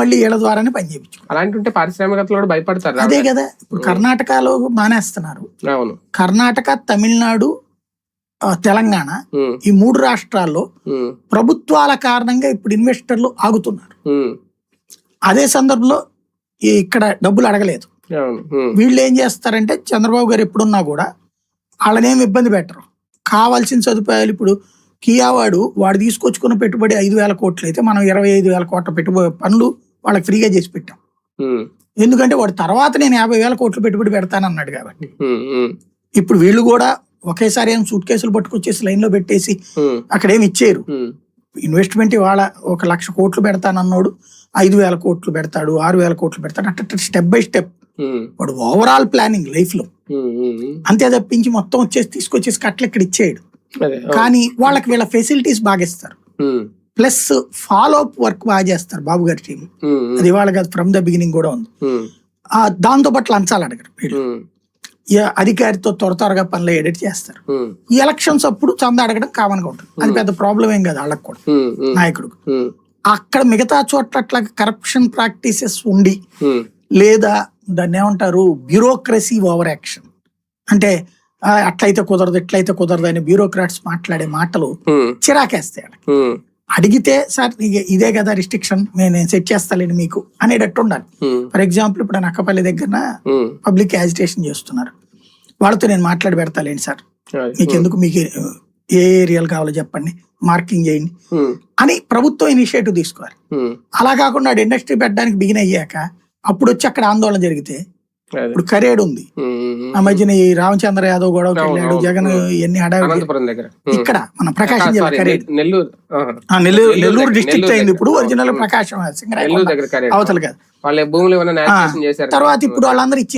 మళ్ళీ వీళ్ళ ద్వారానే పని చేయించు అలాంటి ఉంటే పారిశ్రామికతలు కూడా భయపడతారు అదే కదా ఇప్పుడు కర్ణాటకలో మానేస్తున్నారు. అవును. కర్ణాటక తమిళనాడు తెలంగాణ ఈ మూడు రాష్ట్రాల్లో ప్రభుత్వాల కారణంగా ఇప్పుడు ఇన్వెస్టర్లు ఆగుతున్నారు. అదే సందర్భంలో ఇక్కడ డబ్బులు అడగలేదు. వీళ్ళు ఏం చేస్తారంటే చంద్రబాబు గారు ఎప్పుడున్నా కూడా వాళ్ళనేం ఇబ్బంది పెట్టరు. కావాల్సిన సదుపాయాలు ఇప్పుడు కియా వాడు వాడు తీసుకొచ్చుకున్న పెట్టుబడి ఐదు వేల కోట్లు అయితే మనం ఇరవై ఐదు వేల కోట్ల పెట్టుబడి పనులు వాళ్ళకి ఫ్రీగా చేసి పెట్టాం. ఎందుకంటే వాడు తర్వాత నేను యాభై వేల కోట్లు పెట్టుబడి పెడతానన్నాడు కాబట్టి. ఇప్పుడు వీళ్ళు కూడా ఒకేసారి ఏం సూట్ కేసులు పట్టుకొచ్చేసి లైన్లో పెట్టేసి ఉమ్, అక్కడ ఏమి ఇచ్చేరు ఇన్వెస్ట్మెంట్ ఇవాళ ఒక లక్ష కోట్లు పెడతానన్నాడు ఐదు వేల కోట్లు పెడతాడు ఆరు వేల కోట్లు పెడతాడు అట్ట స్టెప్ బై స్టెప్. వాడు ఓవరాల్ ప్లానింగ్ లైఫ్లో. అంతే తప్పించి మొత్తం వచ్చేసి తీసుకొచ్చేసి కట్టలు ఇక్కడ ఇచ్చేయడు. కానీ వాళ్ళకి వీళ్ళ ఫెసిలిటీస్ బాగా ఇస్తారు. ప్లస్ ఫాలో అప్ వర్క్ బాగా చేస్తారు బాబు గారి టీం అది వాళ్ళకి ఫ్రమ్ ద బిగినింగ్ కూడా ఉంది. దాంతో పాటు లంచాలు అడగరు వీళ్ళు. అధికారితో త్వర త్వరగా పనులు ఎడిట్ చేస్తారు. ఈ ఎలక్షన్స్ అప్పుడు చందా అడగడం కామన్గా ఉంటుంది. అది పెద్ద ప్రాబ్లం ఏం కాదు వాళ్ళకి కూడా నాయకుడు అక్కడ మిగతా చోట్ల అట్లా కరప్షన్ ప్రాక్టీసెస్ ఉండి లేదా దాన్ని ఏమంటారు బ్యూరోక్రసీ ఓవర్ యాక్షన్ అంటే అట్లయితే కుదరదు ఇట్లయితే కుదరదు అని బ్యూరోక్రాట్స్ మాట్లాడే మాటలు చిరాకేస్తాయి అడిగితే సార్ ఇదే కదా రిస్ట్రిక్షన్ నేను సెట్ చేస్తాలేండి మీకు అనేటట్టు ఉండాలి ఫర్ ఎగ్జాంపుల్ ఇప్పుడు నక్కపల్లి దగ్గర పబ్లిక్ యాజిటేషన్ చేస్తున్నారు. వాళ్ళతో నేను మాట్లాడి పెడతాలేండి సార్. మీకు ఎందుకు మీకు ఏ ఏరియాలు కావాలో చెప్పండి మార్కింగ్ చేయండి అని ప్రభుత్వం ఇనిషియేటివ్ తీసుకోవాలి. అలా కాకుండా ఇండస్ట్రీ పెట్టడానికి బిగిన్ అయ్యాక అప్పుడు వచ్చి అక్కడ ఆందోళన జరిగితే. ఇప్పుడు కరేడ్ ఉంది. ఆ మధ్యన ఈ రామచంద్ర యాదవ్ గొడవకి అవును, వెళ్ళాడు. జగన్ ఎన్ని హడావిడి ఉమ్. ఇక్కడ మన ప్రకాశం జిల్లా కరేడ్. నెల్లూరు. నెల్లూరు నెల్లూరు డిస్ట్రిక్ట్ అయింది. ఇప్పుడు. ఒరిజినల్. ప్రకాశం అవతల కాదు. తర్వాత ఇప్పుడు వాళ్ళందరూ ఇచ్చి